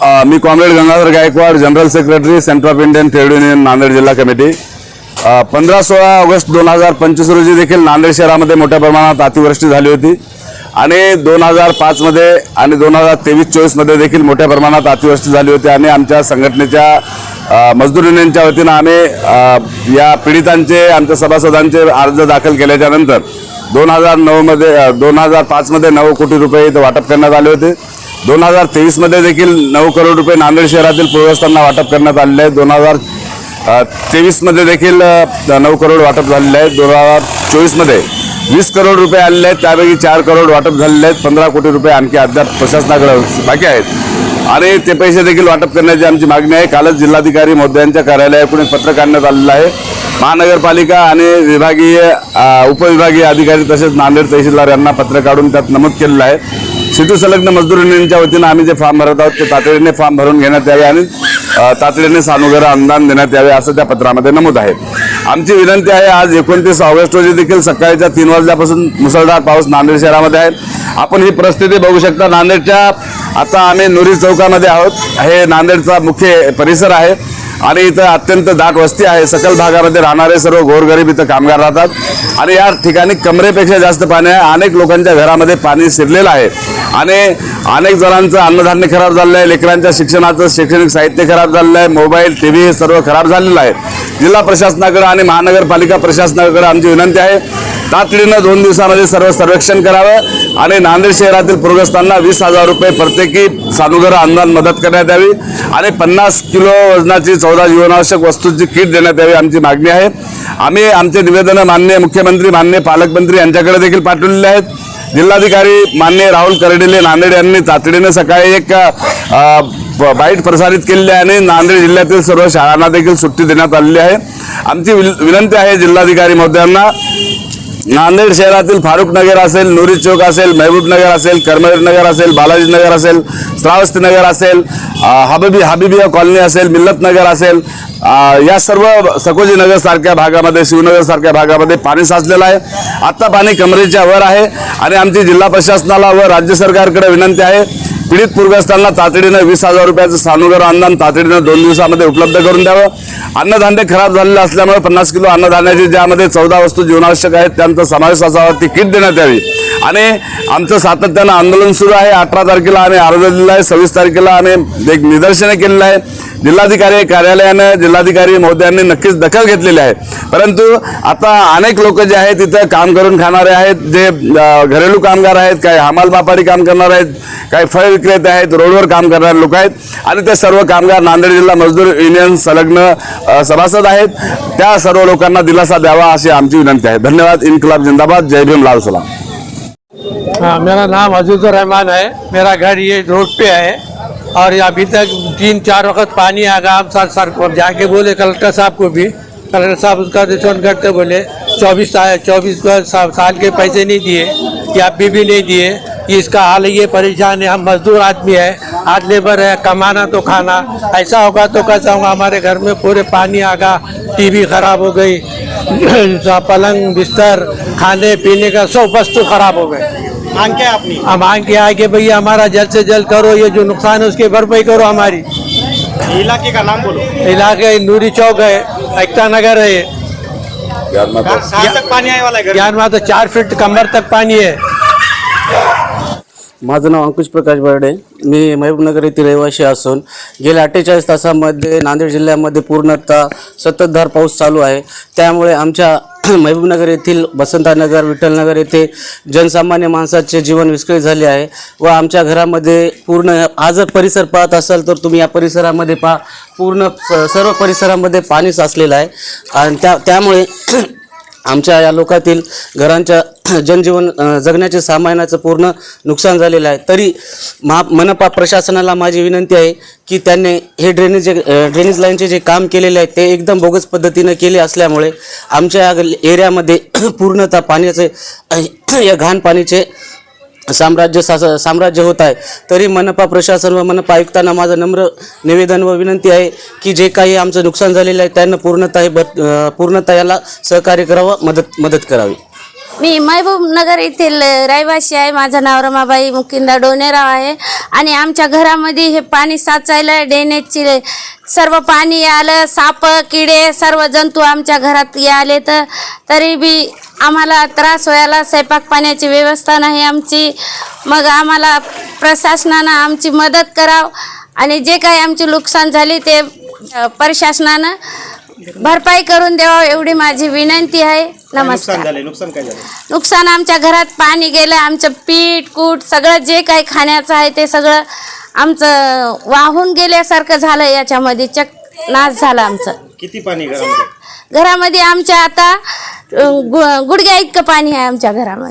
Me comrade Gangadhar Gaikwad general secretary centre of Indian trade union Nanded जिल्हा committee पंधरा सोळा August दोन हजार पंचवीस रोजी देखील नांदेड शहरामध्ये मोठ्या प्रमाणात अतिवृष्टी झाली होती आणि दोन हजार पाचमध्ये आणि दोन हजार तेवीस चोवीसमध्ये देखील मोठ्या प्रमाणात अतिवृष्टी झाली होती आणि आमच्या संघटनेच्या मजदूर युनियनच्या वतीनं आम्ही या पीडितांचे आमच्या सभासदांचे अर्ज दाखल केल्याच्यानंतर दोन हजार नऊमध्ये दोन हजार पाचमध्ये नऊ कोटी रुपये इथं वाटप करण्यात आले होते दोन हजार तेवीसमध्ये देखील नऊ करोड रुपये नांदेड शहरातील पूरग्रस्तांना वाटप करण्यात आलेले आहे. दोन हजार तेवीसमध्ये देखील नऊ करोड वाटप झालेले आहे. दोन हजार चोवीसमध्ये वीस करोड रुपये आलेले आहेत. त्यापैकी चार करोड वाटप झालेले आहेत. पंधरा कोटी रुपये आणखी अद्याप प्रशासनाकडे बाकी आहेत. आणि ते पैसे देखील वाटप करण्याची आमची मागणी आहे. कालच जिल्हाधिकारी महोदयांच्या कार्यालयाकडून पत्र काढण्यात आलेलं आहे. महानगरपालिका आणि विभागीय उपविभागीय अधिकारी तसेच नांदेड तहसीलदार यांना पत्र काढून त्यात नमूद केलेलं आहे. सिटू संलग्न मजदूर युनियनच्या वतीनं आम्ही जे फॉर्म भरत आहोत ते तातडीने फॉर्म भरून घेण्यात यावे आणि तातडीने सानुग्रह अनुदान देण्यात यावे असं त्या पत्रामध्ये नमूद आहे. आमची विनंती आहे आज एकोणतीस ऑगस्ट रोजी देखील सकाळच्या तीन वाजल्यापासून मुसळधार पाऊस नांदेड शहरामध्ये आहे. आपण ही परिस्थिती बघू शकता. नांदेडच्या आता आम्ही नुरी चौकामध्ये आहोत. हे नांदेडचा मुख्य परिसर आहे. आणि इथं अत्यंत दाट वस्ती आहे. सकल भागामध्ये राहणारे सर्व गोरगरीब इथं कामगार राहतात. आणि या ठिकाणी कमरेपेक्षा जास्त पाणी आहे. अनेक लोकांच्या घरामध्ये पाणी शिरलेलं आहे. आणि अनेक जणांचं अन्नधान्य खराब झालेलं आहे. लेकरांच्या शिक्षणाचं शैक्षणिक साहित्य खराब झालेलं आहे. मोबाईल टी व्ही हे सर्व खराब झालेलं आहे. जिल्हा प्रशासनाकडे आणि महानगरपालिका प्रशासनाकडे आमची विनंती आहे. तातडीनं दोन दिवसामध्ये सर्व सर्वेक्षण करावं. आणि नांदेड शहरातील पूरग्रस्तांना वीस हजार रुपये प्रत्येकी सानुग्रह अनुदान मदत करण्यात यावी आणि पन्नास किलो वजनाची चौदा जीवनावश्यक वस्तूंची किट देण्यात यावी आमची मागणी आहे. आम्ही आमचे निवेदनं मान्य मुख्यमंत्री मान्य पालकमंत्री यांच्याकडे देखील पाठवलेले आहेत. जिल्हाधिकारी मान्य राहुल कर्डिले नांदेड यांनी तातडीने सकाळी एक बाईट प्रसारित केलेली आहे आणि नांदेड जिल्ह्यातील सर्व शाळांना देखील सुट्टी देण्यात आलेली आहे. आमची विनंती आहे जिल्हाधिकारी महोदयांना नांदेड शहरातील फारुख नगर असेल नुरी चौक असेल महबूब नगर असेल कर्मवीर नगर असेल बालाजी नगर असेल श्रावस्ती नगर असेल हबीबी हबीबिया कॉलनी असेल मिल्लत नगर असेल या सर्व सकोजी नगर सारख्या भागामध्ये शिवनगर सारख्या भागामध्ये पाणी साचलेलं आहे. आत्ता पाणी कमरेच्या वर आहे आणि आमची जिल्हा प्रशासनाला व राज्य सरकारकडे विनंती आहे पीडित पूरग्रस्तांना तातडीनं वीस हजार रुपयाचं सानुगर अनुदान तातडीनं दोन दिवसामध्ये उपलब्ध करून द्यावं. अन्नधान्य खराब झालेलं असल्यामुळे पन्नास किलो अन्नधान्याची ज्यामध्ये चौदा वस्तू जीवनावश्यक आहेत त्यांचा समावेश असावा ती किट देण्यात यावी. आणि आमचं सातत्यानं आंदोलन सुरू आहे. अठरा तारखेला आम्ही अर्ज दिलेला आहे सव्वीस तारखेला आम्ही एक निदर्शनं केलेलं आहे. जिल्हाधिकारी कार्यालयानं जिल्हाधिकारी महोदयांनी नक्कीच दखल घेतलेली आहे. परंतु आता अनेक लोक जे आहेत तिथं काम करून खाणारे आहेत जे घरेलू कामगार आहेत काही हमाल व्यापारी काम करणारे आहेत काही फळ विक्रेते आहेत रोडवर काम करणारे लोक आहेत. आणि ते सर्व कामगार नांदेड जिल्हा मजदूर युनियन संलग्न सभासद आहेत. त्या सर्व लोकांना दिलासा द्यावा अशी आमची विनंती आहे. धन्यवाद. इन्कलाब जिंदाबाद. जय भीम लाल सलाम. हाँ मेरा नाम अजीजुर रहमान है। मेरा घर ये रोड पे है और अभी तक तीन, चार वक्त पानी आ गया। हम सर सर को जाके बोले, कलेक्टर साहब को भी। कलेक्टर साहब उसका रिटर्न करते बोले, चौबीस चौबीस साल के पैसे नहीं दिए कि अभी भी नहीं दिए। इसका हाल ये परेशान है, हम मजदूर आदमी है आज लेबर है, कमाना तो खाना। ऐसा होगा तो कैसा होगा? हमारे घर में पूरे पानी आ गया, टीवी खराब हो गई, पलंग, बिस्तर खाने पीने का सब वस्तु खराब हो गए। मांग क्या है हम मांग के आए कि भैया हमारा जल्द से जल्द करो ये जो नुकसान है उसकी भरपाई करो हमारी। इलाके का नाम बोलो। इलाके नूरी चौक है एकता नगर है। कहाँ तक पानी आने वाला है? ज्ञान में? तो चार फीट कमर तक पानी है। माझं नाव अंकुश प्रकाश बर्डे. मी महबूबनगर येथील रहिवासी असून गेल्या अठ्ठेचाळीस तासामध्ये नांदेड जिल्ह्यामध्ये पूर्णतः संततधार पाऊस चालू आहे. त्यामुळे आमच्या महबूबनगर येथील वसंतानगर विठ्ठलनगर येथे जनसामान्य माणसाचे जीवन विस्कळीत झाले आहे व आमच्या घरामध्ये पूर्ण हा जर परिसर पाहत असाल तर तुम्ही या परिसरामध्ये पा पूर्ण सर्व परिसरामध्ये पाणी साचलेलं आहे. आणि त्या त्यामुळे आमच्या या लोकातील घरांच्या जनजीवन जगण्याचे सामानाचं पूर्ण नुकसान झालेलं आहे. तरी महा मनपा प्रशासनाला माझी विनंती आहे की त्यांनी हे ड्रेनेज ड्रेनेज लाईनचे जे काम केलेले आहे ते एकदम बोगस पद्धतीनं केले असल्यामुळे आमच्या या एरियामध्ये पूर्णतः पाण्याचे या घाण पाणीचे साम्राज्य सास साम्राज्य होत आहे. तरी मनपा प्रशासन व मनपा आयुक्तांना माझं नम्र निवेदन व विनंती आहे की जे काही आमचं नुकसान झालेलं आहे त्यांना पूर्णतः बत- पूर्णतः याला सहकार्य करावं मदत मदत करावी. मी महबूब नगर येथील रहिवासी आहे. माझं नाव रमाबाई मुकिंदा डोनेराव आहे. आणि आमच्या घरामध्ये हे पाणी साचायला ड्रेनेजची सर्व पाणी आलं. साप किडे सर्व जंतू आमच्या घरात आले तर तरी बी आम्हाला त्रास व्हायला स्वयंपाक पाण्याची व्यवस्था नाही आमची. मग आम्हाला प्रशासनानं आमची मदत कराव आणि जे काही आमची नुकसान झाली ते प्रशासनानं भरपाई करून द्यावं एवढी माझी विनंती आहे. नुकसान नमस्कार. झाले नुकसान काय झालं नुकसान आमच्या घरात पाणी गेलं आमचं पीठ कूट सगळं जे काही खाण्याचं आहे ते सगळं आमचं वाहून गेल्यासारखं झालं याच्यामध्ये. चक नाश झाला आमचं. किती पाणी घरामध्ये? घरामध्ये आमच्या आता अं, गु गुडघ्या इतकं पाणी आहे आमच्या घरामध्ये.